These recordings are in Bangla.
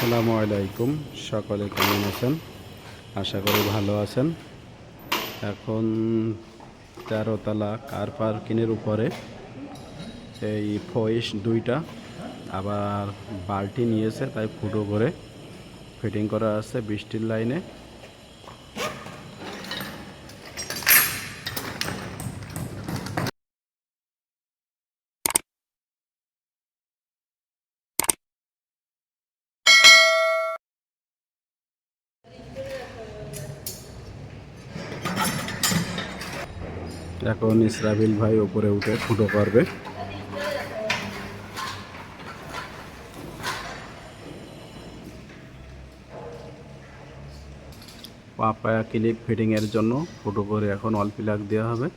আসসালামু আলাইকুম। সকলে কেমন আছেন? আশা করি ভালো আছেন। এখন তেরোতলা কার পার্কিংয়ের উপরে এই ফয়েস দুইটা আবার বালতি নিয়েছে, তাই ফুটো করে ফিটিং করা আছে বৃষ্টির লাইনে। এখন ইসরাবিল ভাই ওপরে উঠে ফুটো করবে। পাপায়া ক্লিপ ফিটিংয়ের জন্য ফুটো করে এখন অল প্লাগ দেওয়া হবে।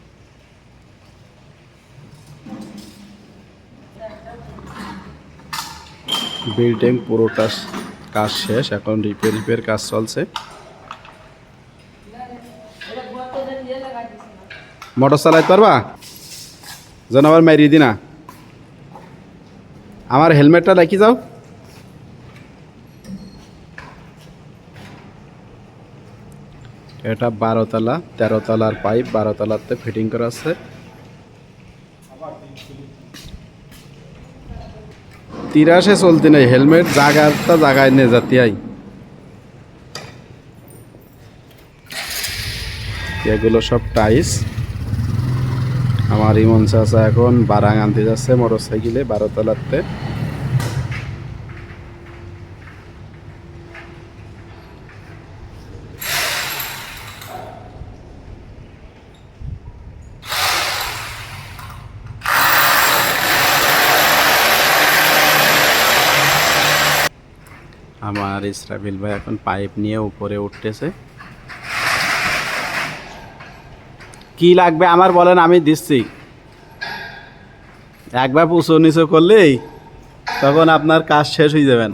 বিল্ডিং পুরোটা কাজ শেষ, এখন রিপেয়ার রিপেয়ার কাজ চলছে। মোটর চালাইতে পারবা? যেন আবার দি না আমার হেলমেটটা দেখি যাও এটা বারোতলা তেরোতলার পাইপ বারোতলাতে ফিটিং করা আছে। তিরাশে চলতি নেই, হেলমেট জাগাটা জাগায় নে যাতে আই এগুলো সব টাইস আমার ইমন চাচা এখন বারাং আনতে যাচ্ছে মোটর সাইকেলে বারো তলাতে আমার ইসরাফিল ভাই এখন পাইপ নিয়ে উপরে উঠতেছে। কি লাগবে আমার বলেন, আমি দিচ্ছি। একবার পুষো নিচো করলেই তখন আপনার কাজ শেষ হয়ে যাবেন।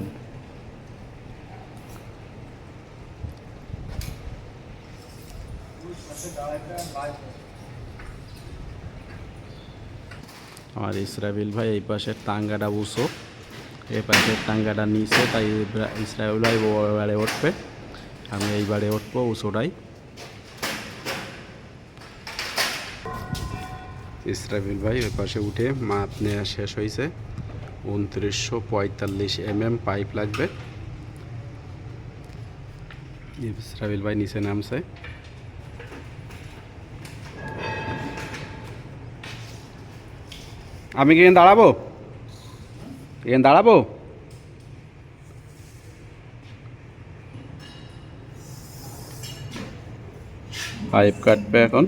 আমার ইসরাবিল ভাই, এই পাশের টাঙ্গাটা উঁচু, এই পাশের টাঙ্গাটা নিচে, তাই ইসরাবিল ভাই বাড়ে উঠবে। আমি এই বাড়ে উঠবো উঁচোটাই। ইসরাফিল ভাই, ওই পাশে উঠে মাপ নেওয়া শেষ হয়েছে উনত্রিশশো পঁয়তাল্লিশ এম এম পাইপ লাগবে। ইসরাফিল ভাই নিচে নামছে। আমি কি দাঁড়াবো? এখানে দাঁড়াবো? পাইপ কাটবে এখন।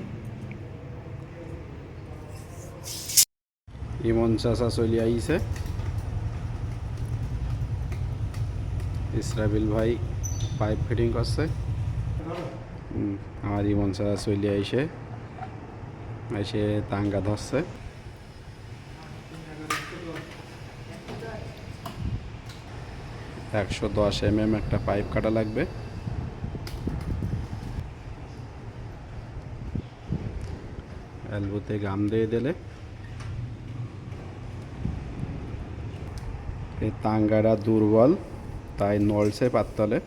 ইমন চাচা চলি আহিছে ইসরাবিল ভাই পাইপ ফিটিং করছে আমার ইমন চাচা চলি আইসে এসে তাঙ্গা ধরছে একশো দশ এম এম একটা পাইপ কাটা লাগবে এলবোতে গাম দিয়ে দিলে এই তাঙ্গাটা দুর্বল, তাই নলছে পাততলে।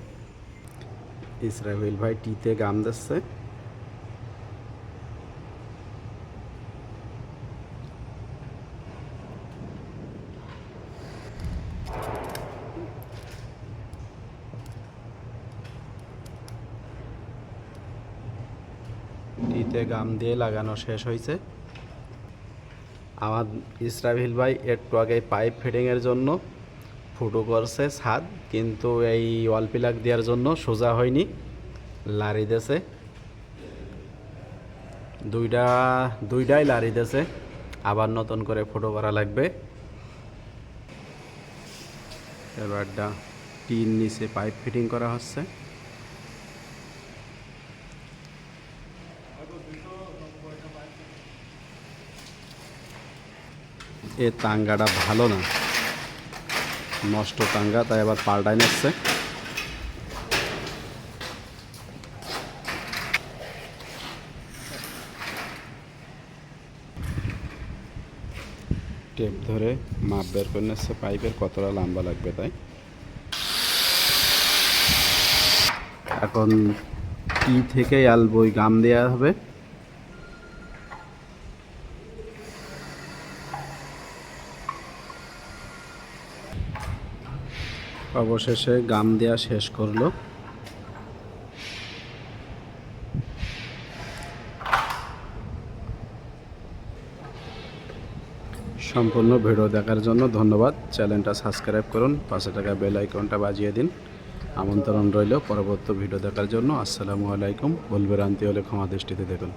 ইসরাফিল ভাই টিতে গাম দিচ্ছে। টিতে গাম দিয়ে লাগানো শেষ হয়েছে। আমার ইসরাফিল ভাই একটু আগে পাইপ ফিটিংয়ের জন্য ফুটো করছে ছাদ, কিন্তু এই ওয়াল দেওয়ার জন্য সোজা হয়নি, লারি দেছে। দুইটা দুইটাই লারি দেছে, আবার নতুন করে ফুটো করা লাগবে। এবারটা টিন নিচে পাইপ ফিটিং করা হচ্ছে। এ তাঙ্গাটা ভালো না। নষ্ট টাঙ্গা, তাই আবার পাল্টাই নিচ্ছে। টেপ ধরে মাপ বের করে নিচ্ছে, পাইপের কতটা লম্বা লাগবে তাই। এখন টি থেকে আলবই গাম দেওয়া হবে? অবশেষে গাম দেওয়া শেষ করল। সম্পূর্ণ ভিডিও দেখার জন্য ধন্যবাদ। চ্যানেলটা সাবস্ক্রাইব করুন, পাশে টাকা বেল আইকনটা বাজিয়ে দিন। আমন্ত্রণ রইল পরবর্তী ভিডিও দেখার জন্য। আসসালামু আলাইকুম। ভুলবেরান্তি হলে ক্ষমা দৃষ্টিতে দেখুন।